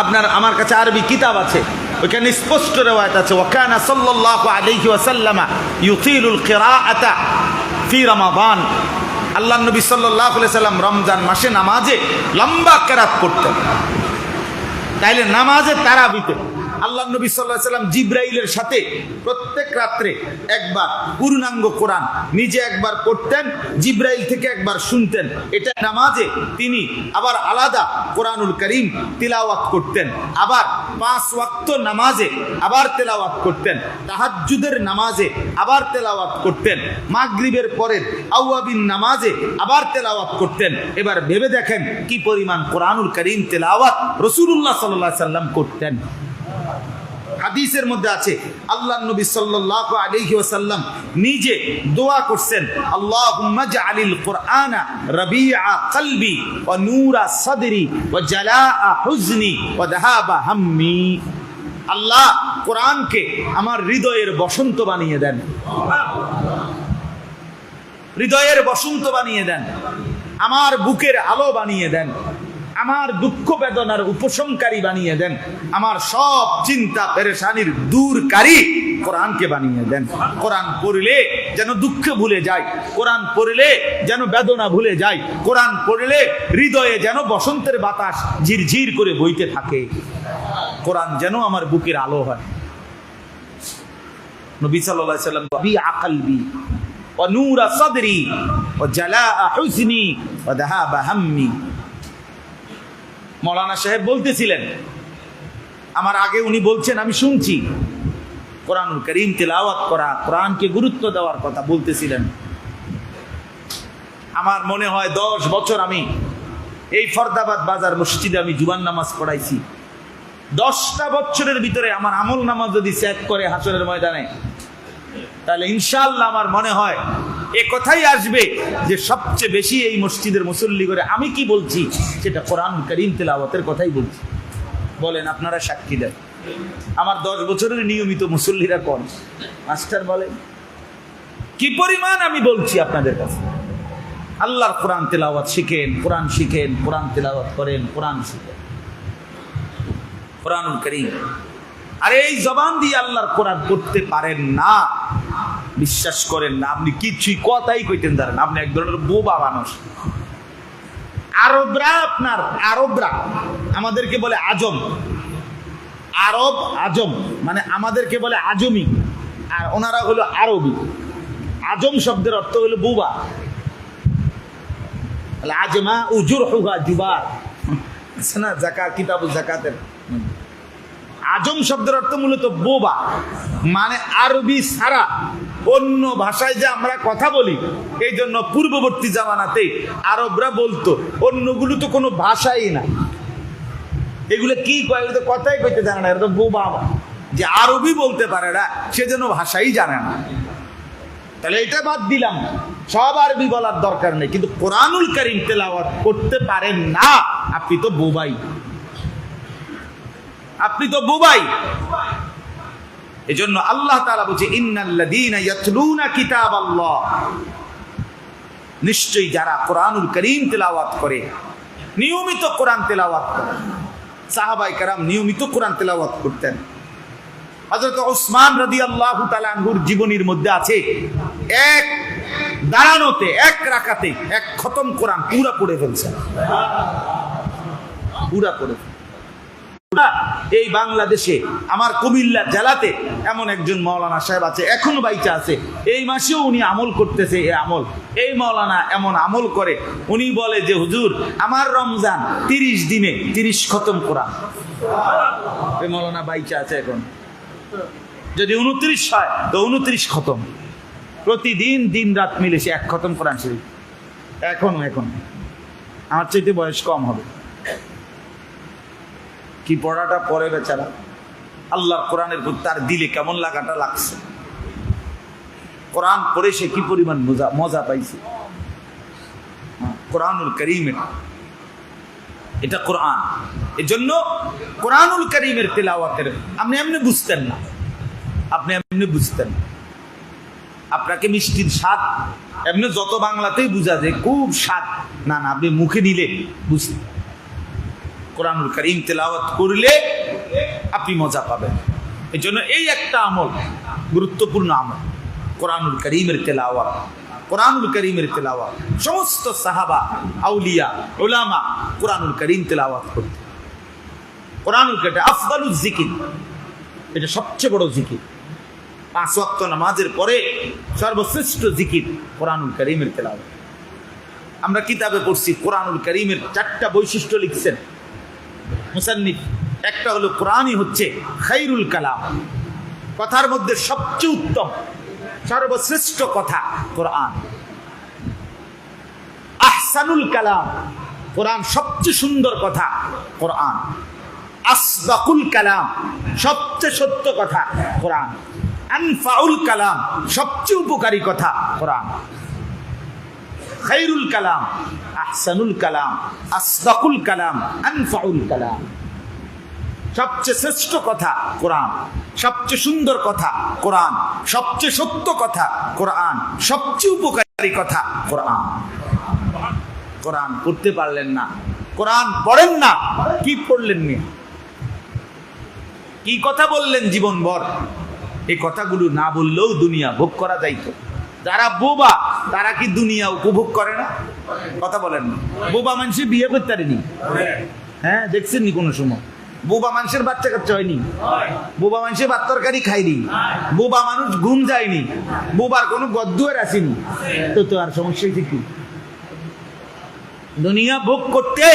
আপনার, আমার কাছে আরবি কিতাব আছে। ওইখানে স্পষ্ট রেওয়ায়ত আছে। ওয়াকানা সাল্লাল্লাহু আলাইহি ওয়াসাল্লামা ইউতিলুল কিরাআতা ফি রমাদান। আল্লাহ নবী আলাইহি সাল্লাম রমজান মাসে নামাজে লম্বা কেরাত করতেন তাইলে নামাজে তারা তারাবিতে আল্লাহ নবী সাল্লাহ সাল্লাম জিব্রাইলের সাথে প্রত্যেক রাত্রে একবার পূর্ণাঙ্গ কোরআন নিজে একবার পড়তেন, জিব্রাইল থেকে একবার শুনতেন। এটা নামাজে তিনি আবার আলাদা কোরআনুল করিম তিলাওয়াত করতেন, আবার পাঁচ ওয়াক্ত নামাজে আবার তেলাওয়াত করতেন, তাহাজ্জুদের নামাজে আবার তেলাওয়াত করতেন, মাগরিবের পরের আউয়াবিন নামাজে আবার তেলাওয়াত করতেন। এবার ভেবে দেখেন কি পরিমাণ কোরআনুল করিম তেলাওয়াত রসুল্লাহ সাল্লাহ সাল্লাম করতেন। হাদিসের মধ্যে আছে আল্লাহ নবী সাল্লাল্লাহু আলাইহি ওসাল্লাম নিজে দোয়া করছেন, আল্লাহুম্মা জাআলিল কুরআনা রাবিআ কলবি ওয়া নূরা সাদরি ওয়া জালাআ হুজনি ওয়া যাহাবা হাম্মি। আল্লাহ কোরআনকে আমার হৃদয়ের বসন্ত বানিয়ে দেন। হৃদয়ের বসন্ত বানিয়ে দেন। আমার বুকের আলো বানিয়ে দেন। আমার দুঃখ বেদনার উপশমকারী বানিয়ে দেন আমার সব চিন্তা পেরেশানির দূরকারী কোরআনকে বানিয়ে দেন কোরআন পড়লে যেন দুঃখ ভুলে যায় কোরআন পড়লে যেন বেদনা ভুলে যায় কোরআন পড়লে হৃদয়ে যেন বসন্তের বাতাস ঝিরঝির করে বইতে থাকে কোরআন যেন আমার বুকের আলো হয় নবী সাল্লাল্লাহু আলাইহি সাল্লাম বি আকালবি ونور صدري وجلاء حزني وذهاب همي মৌলানা সাহেব বলতেছিলেন, আমার আগে উনি বলছেন, আমি শুনছি। কোরআনুল করিম তেলাওয়াত করা, কোরআনকে গুরুত্ব দেওয়ার কথা বলতেছিলেন। আমার মনে হয় দশ বছর আমি এই ফরদাবাদ বাজার মসজিদে আমি জুবান নামাজ পড়াইছি। দশটা বছরের ভিতরে আমার আমল নামাজ যদি চেক করে হাসরের ময়দানে তাহলে ইনশাল্লাহ আমার মনে হয় এ কথাই আসবে যে সবচেয়ে বেশি এই মসজিদের মুসল্লি করে আমি কি বলছি? সেটা কোরআন করিম তেলাওয়াতের কথাই বলছি। বলেন, আপনারা সাক্ষী দেন। আমার দশ বছরের নিয়মিত মুসল্লিরা কন? মাস্টার বলেন। কি পরিমাণ আমি বলছি আপনাদের কাছে? আল্লাহর কোরআন তেলাওয়াত শিখেন, কোরআন শিখেন, কোরআন তেলাওয়াত করেন, কোরআন শিখেন। কোরআন করিম। আর এই জবান দিয়ে আল্লাহর কোরআন করতে পারেন না। বিশ্বাস করেন না, আপনি কিছুই কথাই কইতেন পারেন আপনি এক ধরনের বোবা মানুষ। আরবরা আপনার, আরবরা আমাদেরকে বলে আজম। আরব আজম মানে আমাদেরকে বলে আজমি। আর ওনারা হলো আরবি। আজম শব্দের অর্থ হলো বুবা। আজমা উজুর হুগা জুবার না? জাকা কিতাবু জাকাতের আজম শব্দের অর্থ মূলত বোবা। মানে আরবি ছাড়া অন্য ভাষায় যে আমরা কথা বলি, এই জন্য পূর্ববর্তী জামানাতে আরবরা বলতো, অন্যগুলো তো কোনো ভাষাই না। এগুলো কি কয়? তো কথাই কইতে জানে না এটা তো বোবা যে আরবি বলতে পারে না, সে যেন ভাষাই জানে না। তাহলে এটা বাদ দিলাম, সব আরবি বলার দরকার নেই, কিন্তু কোরআনুল করিম তেলাওয়াত করতে পারেন না, আপনি তো বোবাই। আপনি তো বুবাই। এজন্য আল্লাহ তাআলা বলছে নিশ্চয়ই যারা কোরআনুল করিম তেলাওয়াত করে, নিয়মিত কোরআন তেলাওয়াত করে সাহাবাই কারাম নিয়মিত কোরআন তেলাওয়াত করতেন। হযরত ওসমান রাদিয়াল্লাহু তাআলা আনহুর জীবনীর মধ্যে আছে, এক দাঁড়ানোতে, এক রাকাতে, এক খতম কোরআন পুরা পড়ে ফেলছেন। পুরা পড়ে ফেলছেন। এই বাংলাদেশে, আমার কুমিল্লা জেলাতে এমন একজন মৌলানা সাহেব আছে, এখনও বাইচা আছে। এই মাসেও উনি আমল করতেছে এই আমল। এই মৌলানা এমন আমল করে, উনি বলে যে, হুজুর, আমার রমজান তিরিশ দিনে তিরিশ খতম করা এই মৌলানা বাইচা আছে এখন। যদি উনত্রিশ হয়, তো উনত্রিশ খতম। প্রতিদিন দিন রাত মিলে সে এক খতম কোরআন শরীফ। এখনও, এখন। আমার চাইতে বয়স কম হবে। কি পড়াটা পরে বেচারা? আল্লাহর কোরআনের প্রতি তার দিলে কেমন লাগাটা লাগছে? কোরআন পড়ে সে কি পরিমাণ মজা মজা পাইছে? হ্যাঁ, কোরআনুল করিমের। এটা কোরআন। এজন্য কোরআনুল করিমের তেলাওয়াতের আপনি এমনি বুঝতেন না। আপনি এমনি বুঝতেন। আপনাকে মিষ্টির স্বাদ এমনি যত বাংলাতেই বুঝা যায় খুব স্বাদ। না না আপনি মুখে নিলে বুঝতেন কোরআনুল করিম তেলাওয়াত করলে আপনি মজা পাবেন। এই জন্য এই একটা আমল গুরুত্বপূর্ণ আমল, কোরআনুল করিমের তেলাওয়াত। কোরআনুল করিমের তেলাওয়াত। সমস্ত সাহাবা, আউলিয়া ওলামা কোরআনুল করিম তেলাওয়াত করতে কোরআনুল কেটে আফদালুল জিকির। এটা সবচেয়ে বড় জিকির। পাঁচ ওয়াক্ত নামাজের পরে সর্বশ্রেষ্ঠ জিকির কোরআনুল করিমের তেলাওয়াত। আমরা কিতাবে পড়ছি, কোরআনুল করিমের চারটা বৈশিষ্ট্য লিখছেন। মুসান্নিফ। একটা হলো কোরআনই হচ্ছে খাইরুল কালাম। কথার মধ্যে সবচেয়ে উত্তম, সর্বশ্রেষ্ঠ কথা কোরআন। আহসানুল কালাম, কোরআন সবচেয়ে সুন্দর কথা কোরআন। আসবাকুল কালাম, সবচেয়ে সত্য কথা কোরআন। আনফাউল কালাম, সবচেয়ে উপকারী কথা কোরআন। খাইরুল কালাম, আহসানুল কালাম, আসদাকুল কালাম, আনফাউল কালাম। সবচেয়ে শ্রেষ্ঠ কথা কোরআন, সবচেয়ে সুন্দর কথা কোরআন, সবচেয়ে সত্য কথা কোরআন, সবচেয়ে উপকারী কথা কোরআন। কোরআন পড়তে পারলেন না, কোরআন পড়েন না, কি পড়লেন নি? কি কথা বললেন জীবনভর? এই কথাগুলো না বললেও দুনিয়া ভোগ করা যাইতো। যারা বোবা তারা কি দুনিয়া উপভোগ করে না? কথা বলেন না। বোবা মানুষে বিয়ে করতে হ্যাঁ দেখছেন নি কোনো সময়? বোবা মানুষের বাচ্চা কাচ্চা হয়নি। বোবা মানুষের ভাত তরকারি খায়নি। বোবা মানুষ ঘুম যায়নি। বোবার কোনো গদ্দুয়ার আসেনি। তো তো আর সমস্যা হয়েছে কি? দুনিয়া ভোগ করতে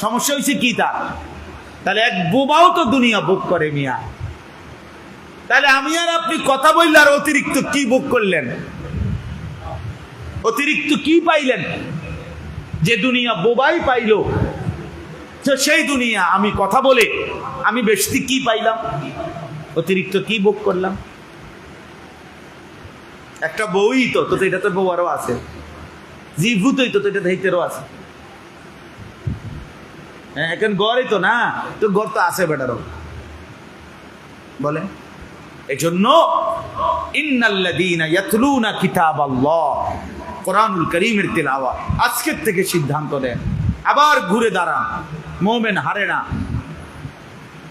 সমস্যা হয়েছে কি তার? তাহলে এক বোবাও তো দুনিয়া ভোগ করে মিয়া। তাহলে আমি আর আপনি কথা বললে আর অতিরিক্ত কি ভোগ করলেন? অতিরিক্ত কি পাইলেন? যে দুনিয়া বোবাই পাইল। তো সেই দুনিয়া আমি কথা বলে আমি বেশি কি পাইলাম? অতিরিক্ত কি ভোগ করলাম? একটা বউই তো তো এটা তো বউ আরও আছে। জিভূতই তো এটা ধৈতেরও আছে। হ্যাঁ এখন গড়ই তো না, তো গড় তো আছে বেটারও। বলে এই ইয়াতলুনা কিতাবাল্লাহ। কোরআনুল কারীমের তেলাওয়াত। আজকের থেকে সিদ্ধান্ত দেন আবার ঘুরে দাঁড়ান। মোমেন হারে না।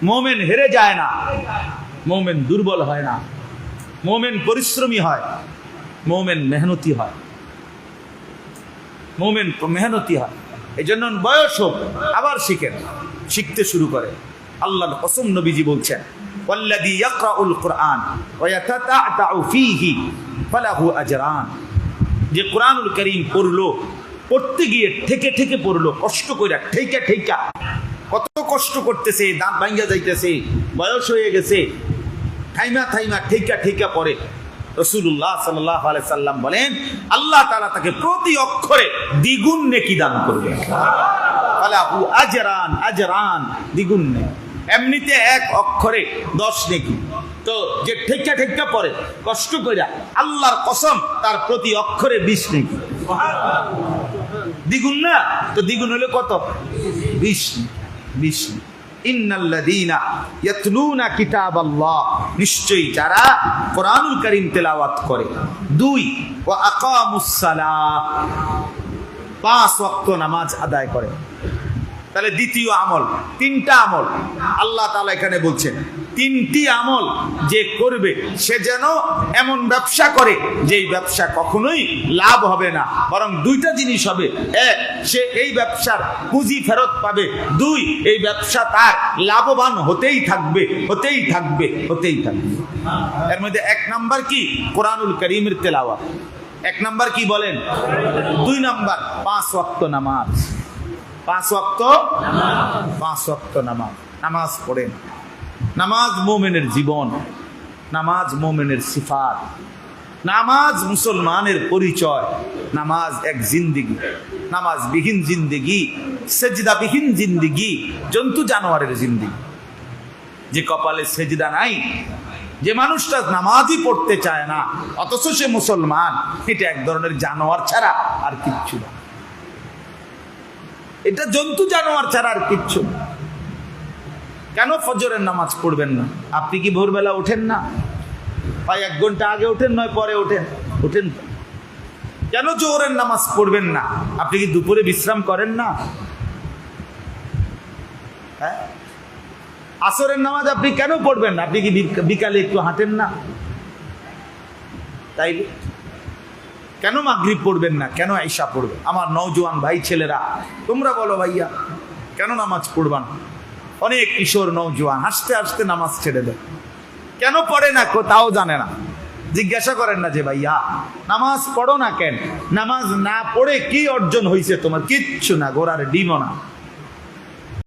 মোমেন হেরে যায় না। মোমেন দুর্বল হয় না। মোমেন পরিশ্রমী হয়। মোমেন মেহনতি হয়। মোমেন মেহনতি হয়। এই জন্য বয়স হোক, আবার শিখেন। শিখতে শুরু করে। আল্লাহ কসম নবীজি বলছেন والذي يقرأ القرآن ويتتعتع فيه فله أجران যে কোরআনুল করিম পড়লো পড়তে গিয়ে ঠেকে ঠেকে পড়লো কষ্ট কইরা ঠেকা ঠেকা কত কষ্ট করতেছে দাঁত ভাঙ্গা যাইতেছে বয়স হয়ে গেছে থাইমা থাইমা ঠেকা ঠেকা পড়ে রসুল্লাহ সাল্লাহ সাল্লাম বলেন আল্লাহ তালা তাকে প্রতি অক্ষরে দ্বিগুণ নেকি দান করবে ফালাহু আজরান আজরান দ্বিগুণ নেকি এমনিতে এক অক্ষরে দশ নেকি তো যে ঠেকা ঠেকা পড়ে, কষ্ট কইরা আল্লাহর কসম তার প্রতি অক্ষরে বিশ নেকি দ্বিগুণ না? তো দ্বিগুণ হলে কত? ইয়াতলুনা কিতাবাল্লাহ। নিশ্চয়ই যারা তেলাওয়াত করে। দুই সালাহ পাঁচ নামাজ আদায় করে। তাহলে দ্বিতীয় আমল, তিনটা আমল। আল্লাহ তালা এখানে বলছেন, তিনটি আমল যে করবে, সে যেন এমন ব্যবসা করে, যেই ব্যবসা কখনোই লাভ হবে না। বরং দুইটা জিনিস হবে। এক, সে এই ব্যবসার পুঁজি ফেরত পাবে। দুই, এই ব্যবসা তার লাভবান হতেই থাকবে হতেই থাকবে হতেই থাকবে। এর মধ্যে এক নাম্বার কি? কোরআনুল করিমের তেলাওয়া এক নাম্বার কি বলেন? দুই নাম্বার, পাঁচ ওয়াক্ত নামাজ। পাঁচ পাঁচ নামাজ। নামাজ পড়েন। নামাজ মোমেনের জীবন। নামাজ মোমেনের সিফাত। নামাজ মুসলমানের পরিচয়। নামাজ এক জিন্দিগি। নামাজ বিহীন জিন্দিগি, সেজদাবিহীন জিন্দিগি, জন্তু জানোয়ারের জিন্দিগি। যে কপালে সেজদা নাই, যে মানুষটা নামাজই পড়তে চায় না, অথচ সে মুসলমান। এটা এক ধরনের জানোয়ার ছাড়া আর কিচ্ছু না। এটা জন্তু জানোয়ার ছাড়া আর কিচ্ছু কেন ফজরের নামাজ পড়বেন না? আপনি কি ভোরবেলা ওঠেন না? ভাই এক ঘণ্টা আগে ওঠেন নয় পরে ওঠেন? ওঠেন কেন জোহরের নামাজ পড়বেন না? আপনি কি দুপুরে বিশ্রাম করেন না? হ্যাঁ? আসরের নামাজ আপনি কেন পড়বেন না? আপনি কি বিক- বিকালে একটু হাঁটেন না? তাই কেন মাগরিব পড়বেন না? কেন আইসা পড়বেন? আমার নওজোয়ান ভাই, ছেলেরা, তোমরা বলো ভাইয়া, কেন নামাজ পড়বা না? অনেক কিশোর নওজোয়ান, হাসতে হাসতে নামাজ ছেড়ে দেয়। কেন পড়ে না তাও জানে না। জিজ্ঞাসা করেন না যে, ভাইয়া, নামাজ পড়ো না কেন? নামাজ না পড়ে কি অর্জন হয়েছে তোমার? কিচ্ছু না গোড়ার ডিমও না।